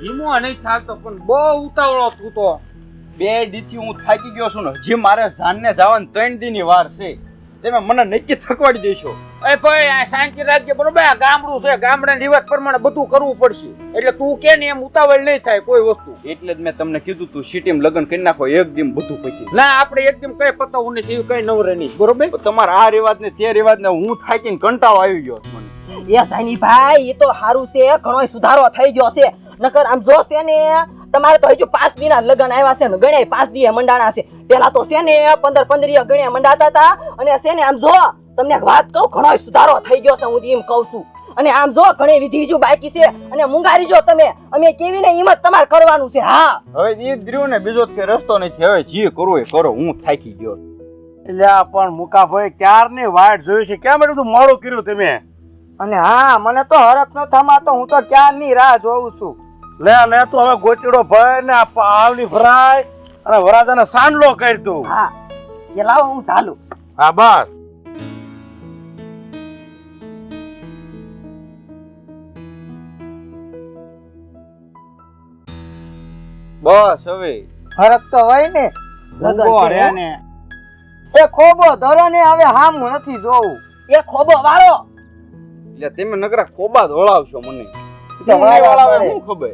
ધીમો નહીં થાકતો પણ બહુ ઉતાવળો તું તો બે દીથી હું થાકી ગયો છું ને હજી મારે જાનને જવાની ત્રણ દીની વાર છે. તમે મને નક્કી થકવાડી દેશો. એ ભાઈ આ શાંતિ રાખજે બરોબર આ ગામડું છે ગામડા રિવાજ પ્રમાણે બધું કરવું પડશે. એટલે તું કે ને એમ ઉતાવળ નહીં થાય કોઈ વસ્તુ. એટલે જ મેં તમને કીધું તું સિટીમાં લગ્ન કરી નાખો એક દિન બધું પછી ના આપણે એકદમ કઈ પતાવું નહીં એવી કઈ નવરે નહીં. બરોબર? તમારા આ રિવાજ ને તે રિવાજ ને હું થાકીને કંટાળો આવી ગયો મને. એ સાની ભાઈ એ તો સારું છે ઘણો સુધારો થઈ ગયો છે. નકર આમ જો છે ને તમારે તો હજુ પાંચ દિના લગન આવ્યા છે ને ગણ્યા પાંચ દી મંડાણા છે. પેલા તો છે ને પંદર પંદર ગણ્યા મંડાતા હતા અને છે ને આમ જો તમને વાત કહું ઘણો સુધારો થઈ ગયો છે હું એમ કહું છું. અને આમ જો ઘણી વિધિ જો બાકી છે અને મુંગારી જો તમે અમે કેવી ને હિંમત તમારે કરવાનું છે હા. હવે એ જ ને બીજો કે રસ્તો નથી. હવે જે કરવું એ કરો હું થાકી ગયો. એટલે પણ મુકાભાઈ ક્યારની વાટ જોઈ છે? કેમ એટલું મોડું કર્યું તમે? અને હા મને તો હરખ ન થમાતો હું તો ક્યારની રાહ જોઉં છું? લે લે તું હવે ગોચડો ભાઈ ને આ પાવલી ભરાય અને વરાજાને સાંડલો કર તું હા એ લાવો હું ચાલું. હા બસ. બસ હવે. ફરક તો હોય ને. લગન એ ખોબો ધરો ને હવે હામું નથી જોવું. એ ખોબો વાળો. એટલે તમે નકરા ખોબા ધોળાવશો મને. શું ખબર?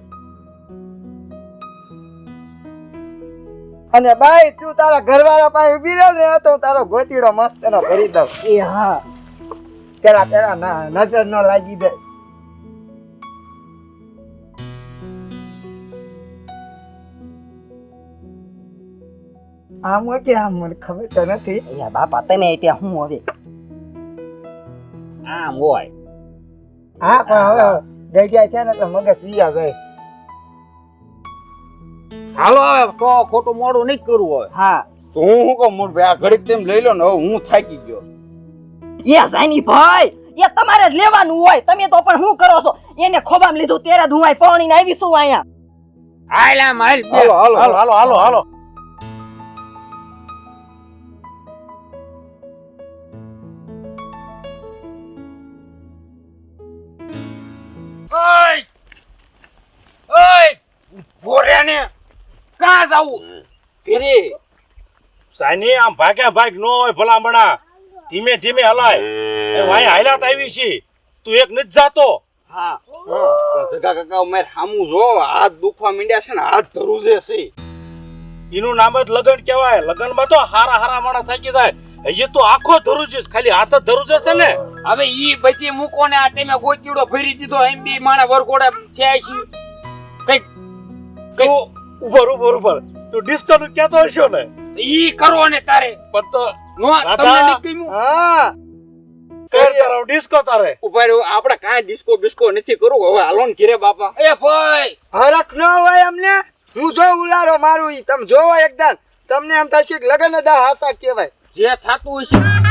અને બાઈ તું તારા ઘરવાળા પાસે ઊભી રહ્યો ને તો તારો ગોતીડો મસ્ત એનો ભરી દઉં. એ હા. પેલા પેલા ના નજર ન લાગી જાય. આમ કે આમ મને ખબર તો નથી. અહીંયા બાપા તમે ત્યાં હું હવે? આમ હોય. હા પણ હવે જગ્યા છે ને તો મગજ વિયા જાય હાલો હવે તો ખોટું મોડું નહીં કરવું હોય હા. તો હું શું કહું ભાઈ આ ઘડીક તેમ લઈ લો ને હવે હું થાકી ગયો. એ જાની ભાઈ એ તમારે જ લેવાનું હોય. તમે તો પણ શું કરો છો? એને ખોબામ લીધું ત્યારે ધુવાય પાણી ને આવી શું અહીંયા. હાલ હાલ. હાલો હાલો હાલો હાલો. ભોર્યા ને કાં જાવું? ફેરી. સાની આમ ભાગ્યા ભાગ નો હોય ભલામણા. ધીમે ધીમે હલાય. એ વાય હાલાત આવી છે. તું એક નથી જાતો. હા. જગા કાકા મારે હામું જો હાથ દુખવા મીંડ્યા છે ને હાથ ધરું છે છે એનું નામ જ લગન કહેવાય. લગનમાં તો હારા હારા માણસ થાકી જાય. હજી તો આખો ધરું છે. ખાલી હાથ જ ધરું જશે ને. હવે ઈ બધી મૂકો ને આ ટાઈમે ગોચીડો ભરી દીધો એમ બી માણા વરઘોડા થયા છે. કંઈક તું ઉભર ઉભર ઉભર. તું ડિસ્કો નું કહેતો હશો ને? ઈ કરો ને તારે. પણ તો નો તમને નહીં કહ્યું? હા. કર તારો ડિસ્કો તારે? ઊભા રહ્યો આપણે કાંઈ ડિસ્કો બિસ્કો નથી કરવું હવે હાલો ને ઘીરે બાપા. એ ભાઈ! હરખ ન હોય અમને. હું જો ઉલારો મારું ઈ તમે જોવો એકદમ. તમને એમ થશે કે લગન દા હાસા કહેવાય. જે થાતું હશે.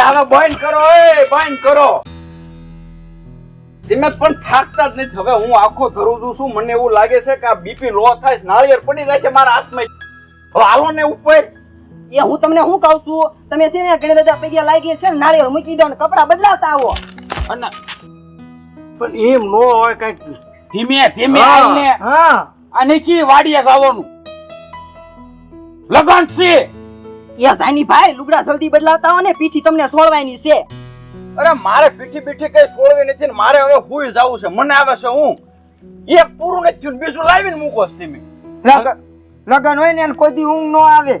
હવે બંધ કરો એ બંધ કરો. તમે પણ થાકતા જ નથી. હવે હું આખો ધરું છું મને એવું લાગે છે કે આ બીપી લો થાય નાળિયેર પડી જાય છે મારા હાથમાં. હવે હાલો ને ઉપર. એ હું તમને શું કહું છું? તમે છે ને ઘણી બધા પૈસા લાગી છે ને નાળિયેર મૂકી દો ને કપડા બદલાવતા આવો. અને પણ એમ નો હોય કંઈક. ધીમે ધીમે હા. આવીને હા. આ નથી વાડીએ જવાનું. લગન છે એ સાની ભાઈ લુગડા જલ્દી બદલાવતા હો ને પીઠી તમને સોળવાની છે. અરે મારે પીઠી પીઠી કઈ સોળવી નથી ને મારે હવે હુઈ જવું છે. મને આવે છે હું. એક પૂરું નથી થયું બીજું લાવીને મૂકો છો તમે. લગન હોય ને કોઈ દી ઊંઘ નો આવે.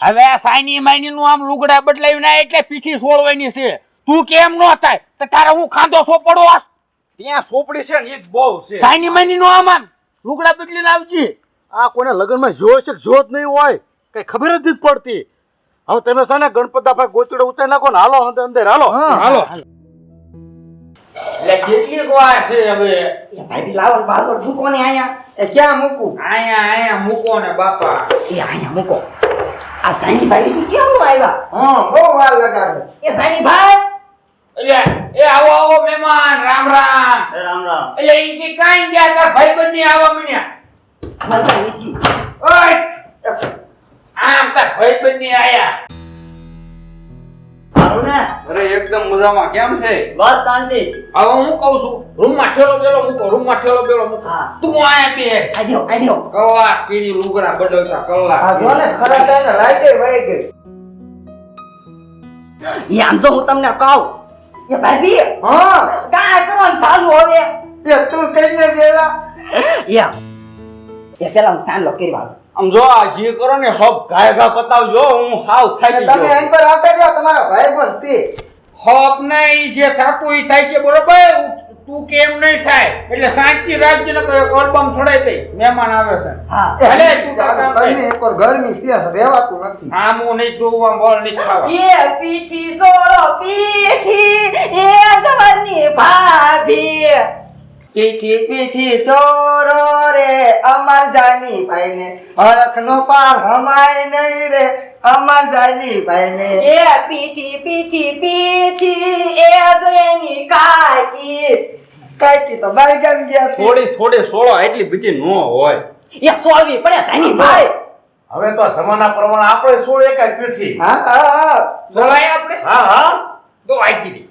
હવે આ સાઈની માઈની નું આમ લુગડા બદલાવી ના એટલે પીઠી સોળવાની છે. તું કેમ નો થાય? તો તારે હું ખાંધો સોપડો ત્યાં સોપડી છે ને એ જ બહુ છે. સાઈની માઈની નું આમ આમ. લુગડા બદલીને આવજી. આ કોને લગનમાં જોયો છે જોત નહીં હોય? કઈ ખબર જ નથી પડતી. હવે તમે છે ને ગણપત ભાઈ ગોચડો ઉતારી નાખો ને હાલો અંદર અંદર હાલો. હાલો. એટલે કેટલી વાર છે હવે? ભાઈ લાવો ને મૂકો ને અહીંયા. એ ક્યાં મૂકું? આયા આયા મૂકો ને બાપા. એ અહીંયા મૂકો. આ સાની ભાઈ શું કેમ આવ્યા? હા બહુ વાર લગાડે. એ સાની ભાઈ? એટલે એ આવો આવો મહેમાન રામ રામ. રામ રામ. એટલે ઈ કે કાઈ ગયા તાર ભાઈબંધની આવા મને ઓય! આમ તાર ભાઈબંધની આયા. સારું ને? અરે એકદમ મજામાં. કેમ છે? બસ શાંતિ. હવે હું કહું છું રૂમમાં ઠેલો બેલો મૂકો રૂમમાં ઠેલો બેલો મૂકો. તું આયા બે. આજો આજો કલાક કીરી લુગડા બદલતા કલાક આ જો ને ખરા ટાઈમે લાઈટે વહી ગઈ. યામ જો હું તમને કહું. એ ભાભી હા. કરવાનું સારું હવે. એ તું કરીને વેલા. એ એ પેલા હું કરવા આમ જો આ જે કરો ને હબ ગાય ગા પતાવજો હું હાવ થાય તમે એન્કર આવતા જાઓ તમારા ભાઈ પણ છે. ને નહીં જે થાતું ઈ થાય છે બરોબર? તું કેમ નહીં થાય? એટલે શાંતિ રાજ્ય ને કોઈ કોલબમ છોડાઈ દઈ મહેમાન આવે છે. હા. ભલે તું કર. એકવાર ગરમી છે રહેવાતું નથી. હા હું નહીં જોવા આમ બોલ નહીં ખાવા. એ પીઠી સોરો પીઠી એ જવાની ભાભી. પીઠી પીઠી ચોરો રે અમર જાની ભાઈ ને હરખ નો પાર હમાય નહીં રે અમર જાની ભાઈ ને એ પીઠી પીઠી પીઠી એ જો એની કાકી. કાકી તો બાઈ ગામ ગયા છે. થોડી થોડી સોળો એટલી બધી નો હોય. એ સોળવી પડે સાની ભાઈ. હવે તો સમાના પ્રમાણે આપણે સોળ એકાય પીઠી. હા હા હા. આપણે? હા હા. તો આઈ ગઈ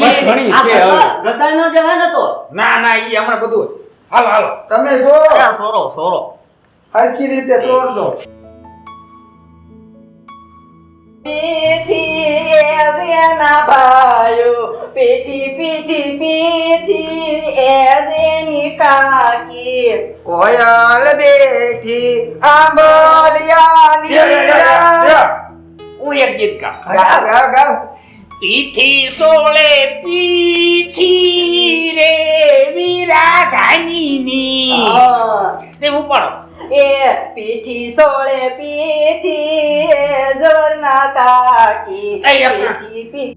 બસ ઘણી છે હવે. ઘસાઈ નો જવાન તો ના ના ઈ હમણાં બધું હાલો હાલો. તમે સોરો? Sorrow sorrow. હરખી રીતે સોરજો. પીઠી એના ભાયો પીઠી પીઠી પીઠી એની કાકી. કોયલ બેઠી આંબલિયાની હું એક ગીત ગા ગા ગા પીઠી સોળે પીઠી રે વીરા જાનીની તે હું પડો? એ પીઠી સોળે પીઠી જોરના કાકી. પીઠી પી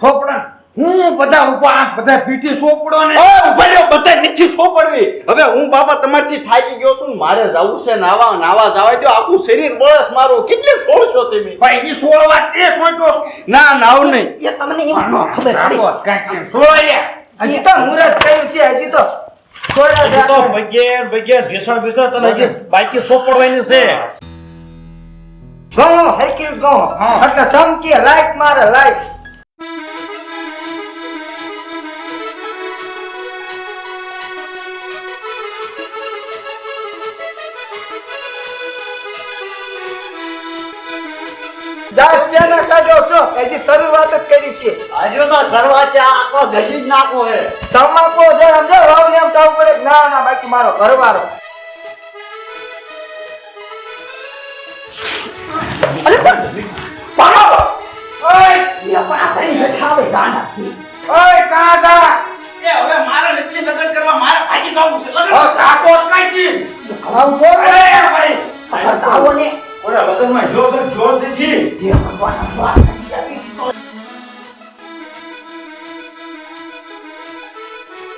ફોપડા હું બધા ઉપા બધા ફીટી સોપડો ને. ઓય ઊભા બધા નીચે સોપડવી. હવે હું બાબા તમારથી થાકી ગયો છું મારે જવું છે નાવા નાવા જવા દો આખું શરીર બળસ મારું. કેટલી છો તમે? ભાઈ હજી સોળ વાત તે સોટો ના નાવ નહીં. એ તમને એમ ન ખબર પડી. છે. હજી તો મુરત થયું છે હજી તો તો જાત બગેર બગેર ભેસણ ભીષણ તને હજી બાકી સોપડવાની છે. ગો હરકી ગો. હા. એટલે ચમકી લાઈટ મારે લાઈટ. શેના છો હજી શરૂઆત જ કરી છે. હજુ તો કરવા છે આખો ગજી જ નાખો હે તમાકુ છે સમજો વાવ ને એમ થવું પડે ના ના બાકી મારો ઘરવાળો. ઓય! એ પણ આ કરીને બેઠા આવે ગાંડા છે. ઓય કાં જા? એ હવે મારે નથી લગન કરવા મારે ભાગી જવું છે લગન ઓ જાતો જ કાંઈ. ખલાવું બોલ ભાઈ આવો ને. ઓલા લગનમાં જો છે જોર છે જે. ભગવાન ભગવાન.